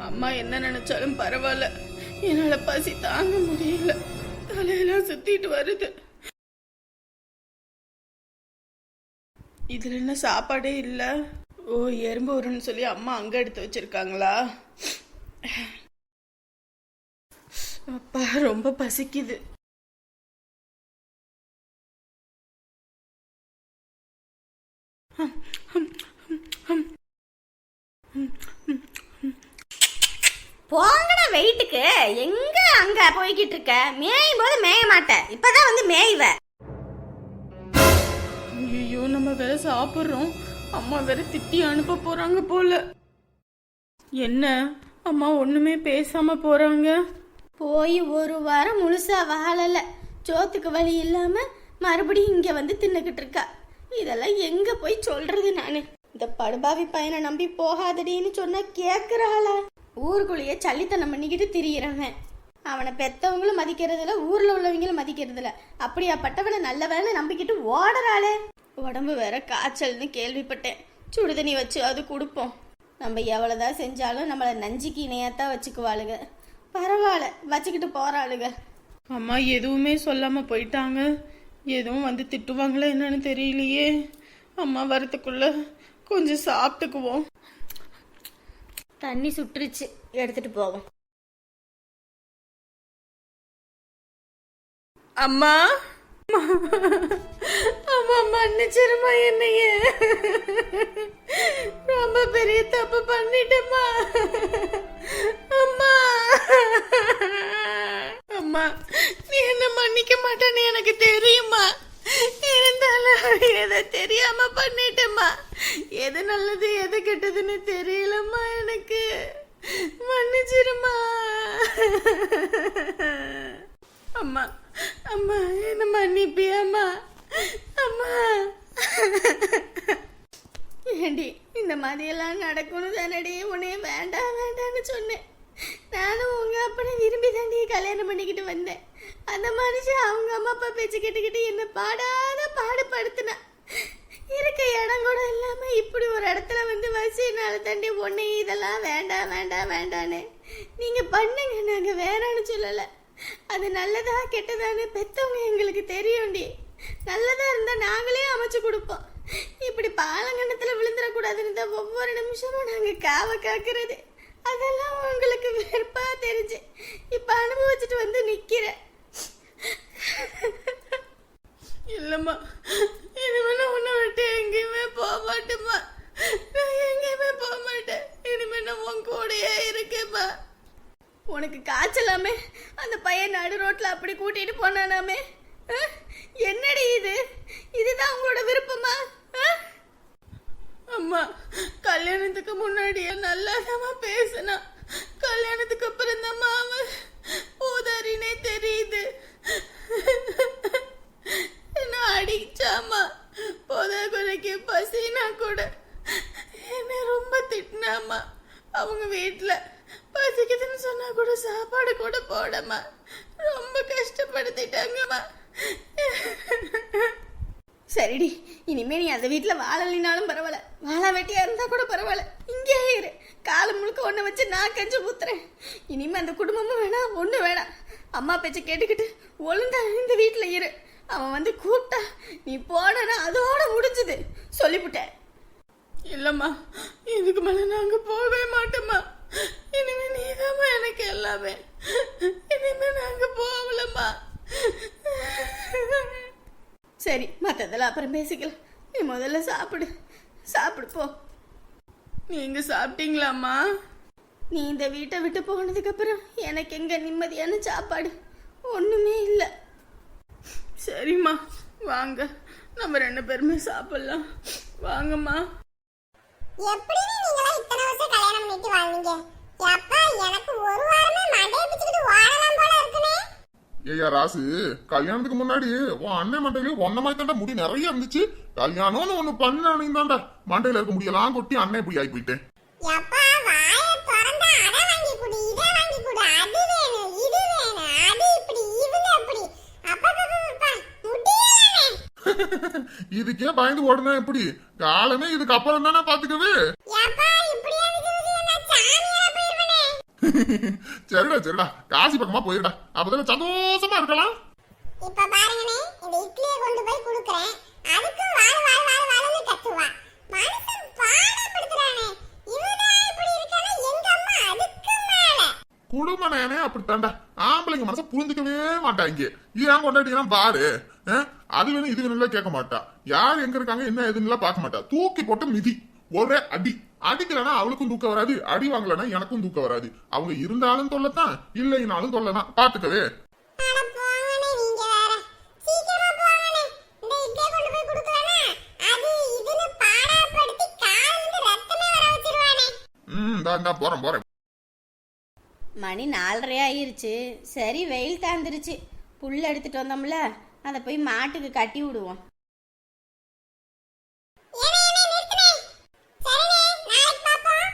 அம்மா என்ன நினைச்சாலும் பரவாயில்ல. என்னால பசி தாங்க முடியல. தலையெல்லாம் சுத்திட்டு வருது. இதுல என்ன சாப்பாடே இல்ல. ஓ எறும்பு வரும்னு சொல்லி அம்மா அங்க எடுத்து வச்சிருக்காங்களா? அப்பா ரொம்ப பசிக்குது. போங்கடா வெயிட்டுக்கு. எங்க அங்க போய்கிட்டு இருக்க? மேயும் போது மேய மாட்டேன் இப்பதான் வந்து மேய்வ. ஐயோ நம்ம வேற சாப்பிட்றோம். அம்மா வேற திட்டி அனுப்ப போறாங்க போல. என்ன? அம்மா ஒண்ணுமே பேசாம போறாங்க? போய் ஒரு வாரம் முழுசா வாழல. சோத்துக்கு வழி இல்லாம மறுபடியும் இங்க வந்து தின்னுக்கிட்டு இருக்கா. இதெல்லாம் எங்க போய் சொல்றது நானு? இந்த படுபாவி பையனை நம்பி போகாதடின்னு சொன்னா கேக்குறாளா? ஊருக்குள்ளேயே சல்லித்தனம் பண்ணிக்கிட்டு திரியிறவன். அவனை பெத்தவங்களும் மதிக்கிறதில்ல ஊர்ல உள்ளவங்களும் மதிக்கிறதில்ல. அப்படியாப்பட்டவனை நல்லவன்னு நம்பிக்கிட்டு ஓடுறாளே. உடம்பு வேற காய்ச்சல்னு கேள்விப்பட்டேன். சுடுதண்ணி வச்சு அது கொடுப்போம். நம்ம எவ்வளோதான் செஞ்சாலும் நம்மளை நஞ்சிக்கு இணையத்தான் வச்சுக்குவாளுங்க. பரவாயில்ல வச்சுக்கிட்டு போறாளுங்க. அம்மா எதுவுமே சொல்லாம போயிட்டாங்க. எதுவும் வந்து திட்டுவாங்களா என்னன்னு தெரியலையே. அம்மா வரத்துக்குள்ள கொஞ்சம் சாப்பிட்டுக்குவோம். தண்ணி சுட்டுருச்சு. எடுத்துட்டு போவோம். அம்மா? அம்மா மன்னிச்சிருமா என்னைய. ரொம்ப பெரிய தப்பு பண்ணிட்டேம்மா. அம்மா. அம்மா நீ என்ன மன்னிக்க மாட்டேன்னு எனக்கு தெரியுமா இருந்தாலும் எதை தெரியாம பண்ணிட்டேம்மா. எது நல்லது எது கெட்டதுன்னு தெரியலம்மா எனக்கு. மன்னிச்சிருமா அம்மா அம்மா என்ன மன்னிப்பியம்மா? அம்மா. ஏண்டி இந்த மாதிரியெல்லாம் நடக்கணும் தானடி. உன்னைய வேண்டாம் வேண்டான்னு சொன்னேன். நானும் உங்க அப்பனை விரும்பி தாண்டியை கல்யாணம் பண்ணிக்கிட்டு வந்தேன். அந்த மனுஷன் அவங்க அம்மா அப்பா பேச்சு கேட்டுக்கிட்டு என்ன பாடாத பாடுபடுத்தினா இருக்க இடம் கூட இல்லாம இப்படி ஒரு இடத்துல வந்து வசினால தாண்டி உன்னை இதெல்லாம் வேண்டாம் வேண்டாம் வேண்டான்னு நீங்க பண்ணுங்க. நாங்க வேணான்னு சொல்லல. அது நல்லதா கெட்டதான்னு பெத்தவங்க எங்களுக்கு தெரியும்டி. நல்லதா இருந்தா நாங்களே அமைச்சு கொடுப்போம். இப்படி பாலங்கணத்துல விழுந்துடக்கூடாதுன்னு தான் ஒவ்வொரு நிமிஷமும் நாங்க காவ காக்குறது. அதெல்லாம் உங்களுக்கு வெறுப்பா தெரிஞ்சு. இப்ப அனுபவிச்சுட்டு வந்து நிக்கிறேன். இல்லம்மா. இனிமே நான் உன்னை விட்டு எங்கேயுமே போக மாட்டேம்மா. நான் எங்கேயுமே போக மாட்டேன். இனிமே நான் உன் கூடயே இருக்கேம்மா. உனக்கு காய்ச்சலாமே? அந்த பையன் நடு ரோட்ல அப்படி கூட்டிட்டு போனானாமே? என்னடி இது? இதுதான் உங்களோட விருப்பமா? அம்மா கல்யாணத்துக்கு முன்னாடியே நல்லா பேசினா. கல்யாணத்துக்கு அப்புறம் தான் மாமா ஊதாரினே தெரியுது. அடிச்சாமா? போத குறைக்கு பசினா கூட. என்ன ரொம்ப திட்டினாமா? அவங்க வீட்டில் பசிக்குதுன்னு சொன்னா கூட சாப்பாடு கூட போடமா? ரொம்ப கஷ்டப்படுத்திட்டாங்கம்மா. சரிடி இனிமே நீ அந்த வீட்டில் வாழலினாலும் பரவாயில்ல. வாழா வெட்டியா இருந்தா கூட பரவாயில்ல. இங்கே இரு. காலம் முழுக்க ஒன்றை வச்சு நான் கஞ்சி ஊத்துறேன். இனிமே அந்த குடும்பமும் வேணாம் ஒன்றும் வேணாம். அம்மா பேச்சை கேட்டுக்கிட்டு ஒழுங்கா இந்த வீட்டில் இரு. அவன் வந்து கூப்பிட்டா நீ போனா அதோட முடிஞ்சது. சொல்லிவிட்டேன் இல்லம்மா இதுக்கு மேல நாங்க போகவே மாட்டோம்மா. இனிமே நீதாம்மா எனக்கு எல்லாமே. இனிமே நாங்க போகலம்மா. சரி மத்ததெல்லாம் அப்புறம் பேசிக்கலாம். நீ முதல்ல சாப்பிடு. சாப்பிடு போ. நீங்க சாப்பிட்டீங்களாம்மா? நீ இந்த வீட்டை விட்டு போனதுக்கு அப்புறம் எனக்கு எங்க நிம்மதியான சாப்பாடு? ஒண்ணுமே இல்லை. சரிம்மா. வாங்க. நம்ம ரெண்டு பேருமே சாப்பிடலாம். வாங்கம்மா. எப்படி நீங்களா இத்தனை வருஷம் கல்யாணம் பண்ணிட்டு வாழ்ந்தீங்க? அப்பா எனக்கு ஒரு வாரமே மண்டைய பிச்சுக்கிட்டு ஓடலாம் போல இருக்குனே ஏய்யா ராசு கல்யாணத்துக்கு முன்னாடி உன் அண்ணன் மண்டையில ஒன்ன மாதிரி தாண்டா முடி நிறைய இருந்துச்சு. கல்யாணம்னு ஒண்ணு பண்ண தாண்டா மண்டையில இருக்க முடியலாம் கொட்டி அண்ணன் இப்படி ஆகி போயிட்டேன். எப்பா வாய திறந்தா அத வாங்கி கொடு இத வாங்கி கொடு அது வேணும் இது வேணும் அது இப்படி இவங்க அப்படி அப்பா இதுக்கே பயந்து ஓடுனா எப்படி? காலமே இதுக்கு அப்புறம் தானே பாத்துக்கவே சரிடா சரிடா. காசி பக்கமா போயிருடா. அப்பதான் சந்தோஷமா இருக்கலாம். இப்ப பாருங்கனே இந்த இட்லியை கொண்டு போய் கொடுக்கறேன். அதுக்கும் வாழ வாழ வாழ வாழன்னு கத்துவா. மனுஷன் பாடப்படுத்துறானே இவதான் இப்படி இருக்கானா எங்க அம்மா அதுக்கு மேல குடும்ப நேனே அப்படித்தான்டா. ஆம்பளைங்க மனச புரிஞ்சுக்கவே மாட்டாங்க. ஏன் கொண்டாடினா பாரு அது வேணும் இது வேணும் கேட்க மாட்டா. யார் எங்க இருக்காங்க என்ன ஏதுன்னு பார்க்க மாட்டா. தூக்கி போட்டு மிதி. ஒரே அடி. அடிக்கலனா அவளுக்கும் தூக்கம் வராது. அடி வாங்கலனா எனக்கும் தூக்கம் வராது. அவங்க இருந்தாலும் தொல்லத்தான் இல்லைனாலும் தொல்லதான். பாத்துக்கவே போறேன் போறேன். மணி நாலரை ஆயிருச்சு. சரி வெயில் தாந்துருச்சு புல் எடுத்துட்டு வந்தோம்ல அதை போய் மாட்டுக்கு கட்டி விடுவோம். ஏனே ஏனே நிறுத்துனே? சரினே நாளைக்கு பாப்போம்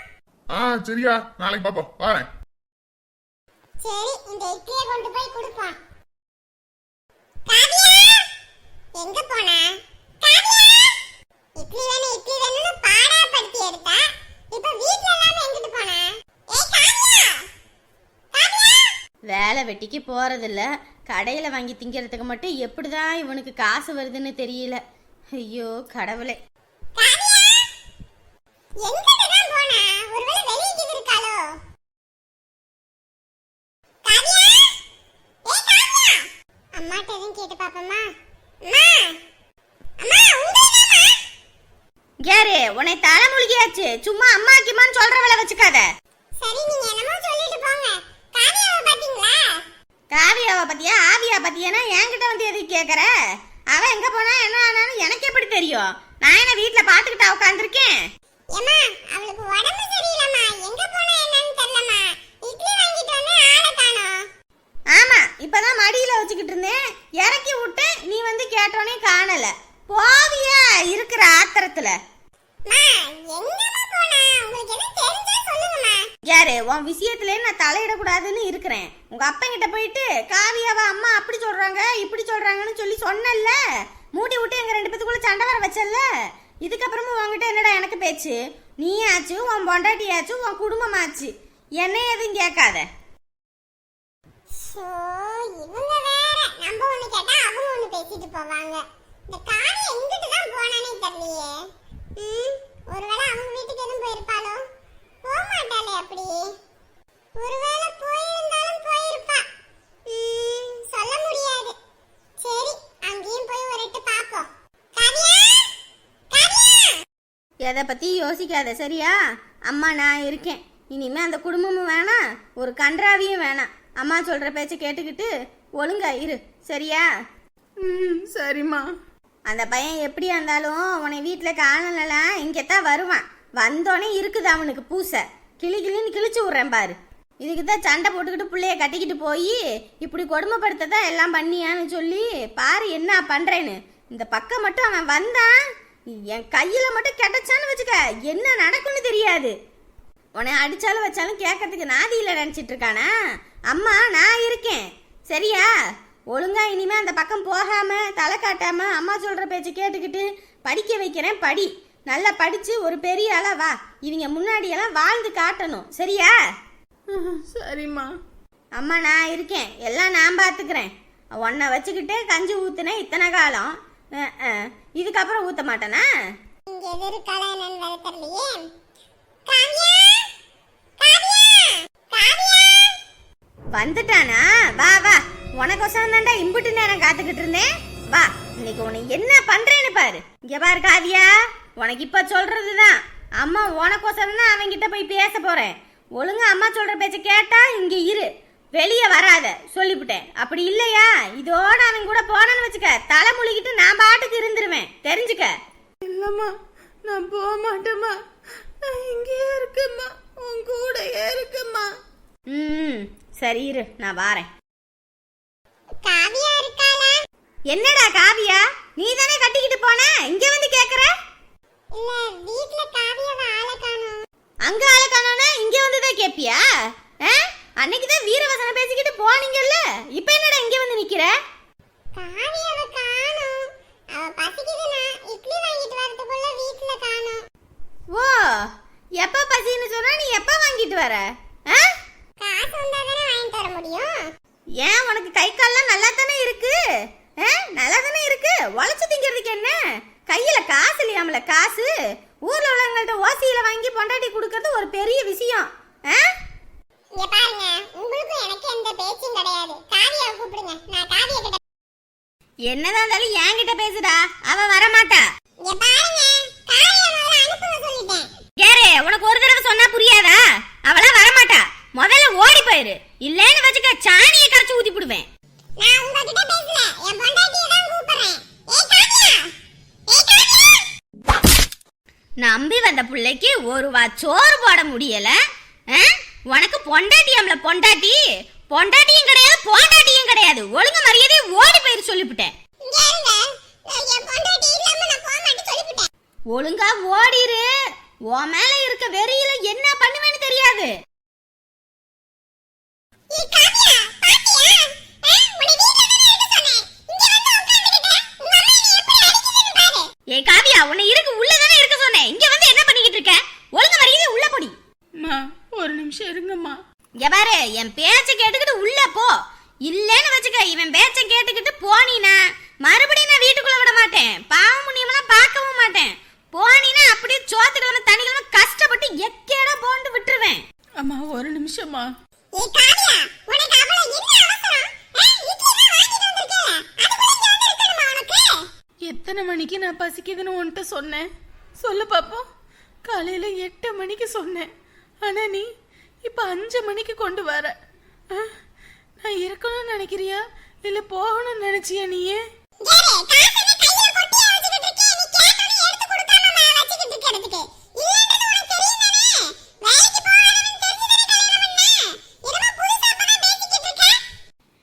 ஆ சரியா. நாளைக்கு பாப்போம் வரேன். சரி இந்த இட்லியை கொண்டு போய் கொடுப்போம். காவியா எங்க போனா? காவியா இட்லி வேணும் இட்லி வேணும்னு பாடாப்படுத்தி எடுத்தா இப்ப வீட்ல இல்லாம எங்கிட்டு போனா ஏய் காவியா காவியா வேலை வெட்டிக்கு போறதில்ல. கடையில் வாங்கி திங்கிறதுக்கு மட்டும் எப்படிதான் இவனுக்கு காசு வருதுன்னு தெரியல. ஐயோ கடவுளே. தான் அம்மாட்ட எதுவும் கேட்டு பாப்போமா யாரு உன்னை தலைமுழுகியாச்சு சும்மா அம்மா கிம்மான்னு சொல்ற வேலை வச்சுக்காத. சரி நீங்க காவியாவை பத்தியா? ஆவியா பத்தியானா? என்கிட்ட வந்து எதுக்கு கேக்குற? அவ எங்க போனா என்ன ஆனாலும் எனக்கு எப்படி தெரியும்? நான் என்ன வீட்ல பாத்துக்கிட்டா உட்காந்துருக்கேன் ஏம்மா அவளுக்கு உடம்பு சரியில்லைம்மா. எங்க போனா என்னன்னு தெரியலம்மா. இட்லி வாங்கிட்டு வந்து ஆளை காணோம். ஆமா இப்பதான் மடியில வச்சுக்கிட்டு இருந்தேன். இறக்கி விட்டேன். நீ வந்து கேட்டோனே காணல. போவியா? இருக்கிற ஆத்திரத்துல. மா எங்கம்மா போனா? உங்களுக்கு எதுவும் யாரு? உன் விஷயத்துல நான் தலையிடக்கூடாதுன்னு இருக்கிறேன். உங்க அப்பங்கிட்ட போயிட்டு காவியாவ அம்மா அப்படி சொல்றாங்க இப்படி சொல்றாங்கன்னு சொல்லி சொன்னல மூடி விட்டு எங்க ரெண்டு பேத்துக்குள்ள சண்டை வர வச்சல்ல? இதுக்கப்புறமும் உன்கிட்ட என்னடா எனக்கு பேச்சு? நீ ஆச்சு உன் பொண்டாட்டி ஆச்சு உன் குடும்பம் ஆச்சு என்ன எதுவும் கேட்காத. இவங்க வேற. நம்ம ஒண்ணு கேட்டா அவங்க ஒண்ணு பேசிட்டு போவாங்க. இந்த காவி எங்கிட்டு தான் போனானே தெரியலையே. ம் ஒருவேளை அவங்க வீட்டுக்கு எதுவும் போயிருப்பாளோ? போக மாட்டாளே அப்படி. ஒருவேளை போயிருந்தாலும் போயிருப்பா. ம் சொல்ல முடியாது. சரி அங்கேயும் போய் ஒரு எட்டு பாப்போம் காவியா? காவியா? எதை பத்தி யோசிக்காத சரியா? அம்மா நான் இருக்கேன். இனிமே அந்த குடும்பமும் வேணாம் ஒரு கன்றாவியும் வேணாம். அம்மா சொல்ற பேச்ச கேட்டுக்கிட்டு ஒழுங்கா இரு சரியா? ம் சரிம்மா. அந்த பையன் எப்படியா இருந்தாலும் உன்னை வீட்டில் காணலாம் இங்கே தான் வருவான். வந்தோடனே இருக்குது அவனுக்கு பூசை. கிளி கிளின்னு கிழிச்சு விட்றேன் பாரு. இதுக்கு தான் சண்டை போட்டுக்கிட்டு பிள்ளைய கட்டிக்கிட்டு போய் இப்படி கொடுமைப்படுத்த தான் எல்லாம் பண்ணியான்னு சொல்லி பாரு என்ன பண்ணுறேன்னு இந்த பக்கம் மட்டும் அவன் வந்தான். என் கையில் மட்டும் கிடைச்சான்னு வச்சுக்க என்ன நடக்கும்னு தெரியாது. உன்னை அடித்தாலும் வச்சாலும் கேட்கறதுக்கு நாதியில நினச்சிட்டு இருக்கானா? அம்மா நான் இருக்கேன். சரியா? ஒழுங்கா இனிமே அந்த பக்கம் போகாமல் தலை காட்டாமல் அம்மா சொல்கிற பேச்சை கேட்டுக்கிட்டு படிக்க வைக்கிறேன் படி. நல்லா படிச்சு ஒரு பெரிய ஆளா வா. இவங்க முன்னாடி எல்லாம் வாழ்ந்து காட்டணும். சரியா? சரிம்மா. அம்மா நான் இருக்கேன். எல்லாம் நான் பார்த்துக்கிறேன் உன்னை வச்சுக்கிட்டே கஞ்சி ஊத்துனேன் இத்தனை காலம். இதுக்கப்புறம் ஊத்த மாட்டேனா? இங்க எது இருக்காளா என்னன்னு வேற தெரியலையே. காவியா? காவியா? காவியா? வந்துட்டானா? வா வா. உனக்கொசரம் தான்டா இம்புட்டு நேரம் காத்துக்கிட்டு இருந்தேன். வா இன்னைக்கு உனக்கு என்ன பண்றேன்னு பாரு. இங்க பாரு காவியா. உனக்கு இப்ப சொல்றதுதான். அம்மா உனக்கொசரம் தான் அவன்கிட்ட போய் பேச போறேன். ஒழுங்கா அம்மா சொல்ற பேச்ச கேட்டா இங்க இரு. வெளியே வராத. சொல்லிவிட்டேன். அப்படி இல்லையா? இதோட அவன் கூட போனேன்னு வச்சுக்க. தலை முழுகிட்டு நான் பாட்டுக்கு இருந்துருவேன். தெரிஞ்சுக்க. இல்லம்மா நான் போக மாட்டேம்மா. நான் இங்கேயே இருக்கேம்மா. உன் கூடயே இருக்கேம்மா. ம் சரி இரு நான் வாரேன். காவியா இருக்காளா? என்னடா காவியா? நீ தானே கட்டிக்கிட்டு போன? இங்க வந்து கேக்குற? இல்ல வீட்ல காவியாவை ஆளை காணோம். அங்க ஆள காணோம்னா இங்க வந்து தான் கேப்பியா? அன்னைக்கு தான் வீரவசனம் பேசிக்கிட்டு போனீங்கல்ல. இப்போ என்னடா இங்க வந்து நிக்கிற? காவியாவை காணோம். அவ பசிக்குதுனா இட்லி வாங்கிட்டு வரதுக்குள்ள வீட்ல காணோம். ஓ எப்ப பசின்னு சொன்னா நீ எப்ப வாங்கிட்டு வர? ஆ? காவியா முடியும். ஏன் உனக்கு கை கால்லாம் நல்லா தானே இருக்கு? நல்லா தானே இருக்கு? உழைச்சு திங்கிறதுக்கு என்ன? கையில காசு இல்லையாமல காசு? ஊர்ல உள்ளவங்கள்ட்ட ஓசியில வாங்கி பொண்டாட்டி கொடுக்கறது ஒரு பெரிய விஷயம்? இங்க பாருங்க உங்களுக்கும் எனக்கு எந்த பேச்சும் கிடையாது. காவியாவை கூப்பிடுங்க நான் காவிய கிட்ட என்னதான் இருந்தாலும் என்கிட்ட பேசுடா அவ வரமாட்டா. இங்க பாருங்க காவிய முதல்ல அனுப்புங்க சொல்லிட்டேன். யாரு உனக்கு ஒரு தடவை சொன்னா புரியாதா? அவளா வரமாட்டா. முதல்ல ஓடி போயிரு. இல்லன்னு வச்சுக்க சாணியை கரைச்சு ஊத்தி போடுவேன் நான் உங்ககிட்ட பேசல என் பொண்டாட்டியை தான் கூப்பிடுறேன். ஏய் காவியா ஏய் காவியா! நம்பி வந்த பிள்ளைக்கு ஒரு வா சோறு போட முடியல? உனக்கு பொண்டாட்டியாம்ல பொண்டாட்டி. பொண்டாட்டியும் கிடையாது பொண்டாட்டியும் கிடையாது. ஒழுங்கு மரியாதை ஓடி போயிரு பொண்டாட்டி சொல்லிவிட்டேன் ஒழுங்கா ஓடிரு. உன் மேல இருக்க வெறியில என்ன பண்ணுவேன்னு தெரியாது ஏய் காவியா பாத்தியா ஆ, உன்னை வீட்ல தானே இருக்க சொன்னேன் இங்க வந்து உட்கார்ந்துகிட்ட உங்க அம்மா என்னை எப்படி அடிக்குதுன்னு பாரு ஏய் காவியா உன்னை இருக்கு உள்ளதானே இருக்க சொன்னேன் இங்க வந்து என்ன பண்ணிக்கிட்டு இருக்க ஒழுங்கு மரியாதை உள்ள போடி அம்மா ஒரு நிமிஷம் இருங்கம்மா இங்க பாரு என் பேச்ச கேட்டுக்கிட்டு உள்ள போ இல்லன்னு வச்சுக்க இவன் பேச்ச கேட்டுக்கிட்டு போனீனா மறுபடியும் நான் வீட்டுக்குள்ள விட மாட்டேன் பாவம் புண்ணியமெல்லாம் பார்க்கவும் மாட்டேன் போனீனா அப்படியே சோத்துக்கிழமை தனிக்கிழமை கஷ்டப்பட்டு எக்கேடா போண்டு விட்டுருவேன் அம்மா ஒரு நிமிஷம்மா ஏய் காவியா உனக்கு அவ்வளவு என்ன அவசரம் ஆ, இட்லி தான் வாங்கிட்டு வந்திருக்கேன் அதுக்குள்ள இங்க வந்து இருக்கணுமா உனக்கு எத்தனை மணிக்கு நான் பசிக்குதுன்னு உன்கிட்ட சொன்னேன்? சொல்லு பாப்போம். காலையில எட்டு மணிக்கு சொன்னேன். ஆனா நீ இப்ப அஞ்சு மணிக்கு கொண்டு வர? நான் இருக்கணும்னு நினைக்கிறியா? இல்ல போகணும்னு நினைச்சியா நீயே?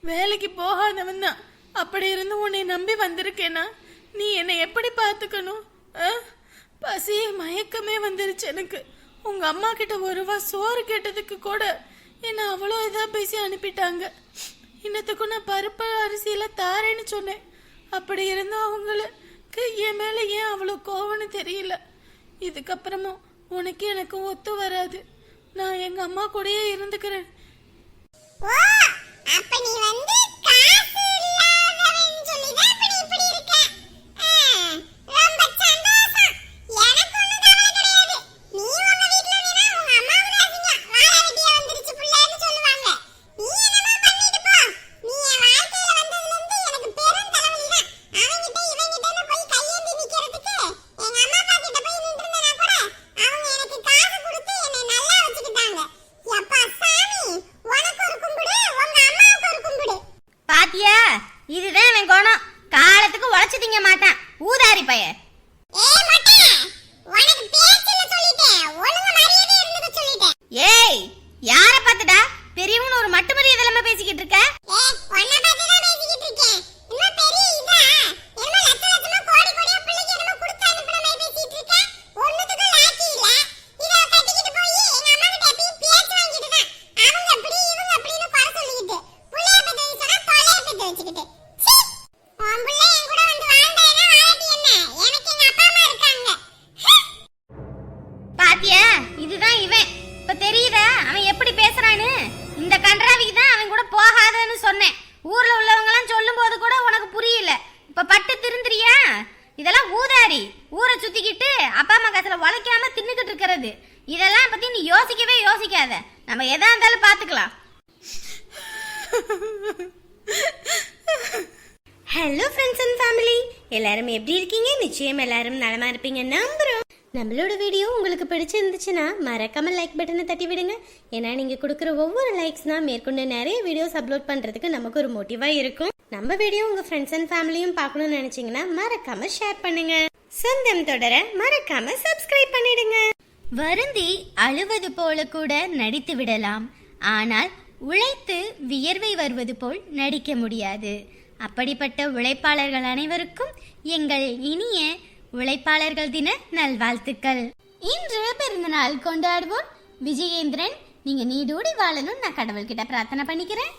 வேலைக்கு போகாதவன் தான். அப்படி இருந்து உன்னை நம்பி வந்திருக்கேனா? நீ என்னை எப்படி பார்த்துக்கணும்? ஆ? பசி மயக்கமே வந்துருச்சு எனக்கு. உங்க அம்மா கிட்ட ஒரு சோறு கேட்டதுக்கு கூட என்னை அவ்வளோ இதாக பேசி அனுப்பிட்டாங்க. இன்னத்துக்கும் நான் பருப்பு அரிசியில் தாரேன்னு சொன்னேன். அப்படி இருந்தும் அவங்களுக்கு என் மேலே ஏன் அவ்வளோ கோவம்னு தெரியல. இதுக்கப்புறமும் உனக்கு எனக்கு ஒத்து வராது. நான் எங்கள் அம்மா கூடயே இருந்துக்கிறேன். அப்ப நீ வந்து இதெல்லாம் ஊதாரி. ஊரை சுத்திக்கிட்டு அப்பா அம்மா காசுல உழைக்காம தின்னுக்கிட்டு இருக்கிறது. இதெல்லாம் பத்தி நீ யோசிக்கவே யோசிக்காத. நம்ம எதா இருந்தாலும் பாத்துக்கலாம். ஹலோ ஃப்ரெண்ட்ஸ் அண்ட் ஃபேமிலி எல்லாரும் எப்படி இருக்கீங்க? நிச்சயம் எல்லாரும் நலமா இருப்பீங்க. நம்புறோம். நம்மளோட வீடியோ உங்களுக்கு பிடிச்சிருந்துச்சுன்னா மறக்காம லைக் பட்டனை தட்டி விடுங்க. ஏன்னா நீங்கள் கொடுக்குற ஒவ்வொரு லைக்ஸ் தான் மேற்கொண்டு நிறைய வீடியோஸ் அப்லோட் பண்ணுறதுக்கு நமக்கு ஒரு மோட்டிவாக இருக்கும். நம்ம வீடியோ உங்கள் ஃப்ரெண்ட்ஸ் அண்ட் ஃபேமிலியும் பார்க்கணும்னு நினச்சிங்கன்னா மறக்காம ஷேர் பண்ணுங்க. சொந்தம் தொடர மறக்காம சப்ஸ்கிரைப் பண்ணிடுங்க. வருந்தி அழுவது போல கூட நடித்து விடலாம். ஆனால் உழைத்து வியர்வை வருவது போல் நடிக்க முடியாது. அப்படிப்பட்ட உழைப்பாளர்கள் அனைவருக்கும் எங்கள் இனிய உழைப்பாளர்கள் தின நல்வாழ்த்துக்கள். இன்று பிறந்தநாள் கொண்டாடுவோம் விஜயேந்திரன். நீங்க நீடோடி வாழணும் நான் கடவுள்கிட்ட பிரார்த்தனை பண்ணிக்கிறேன்.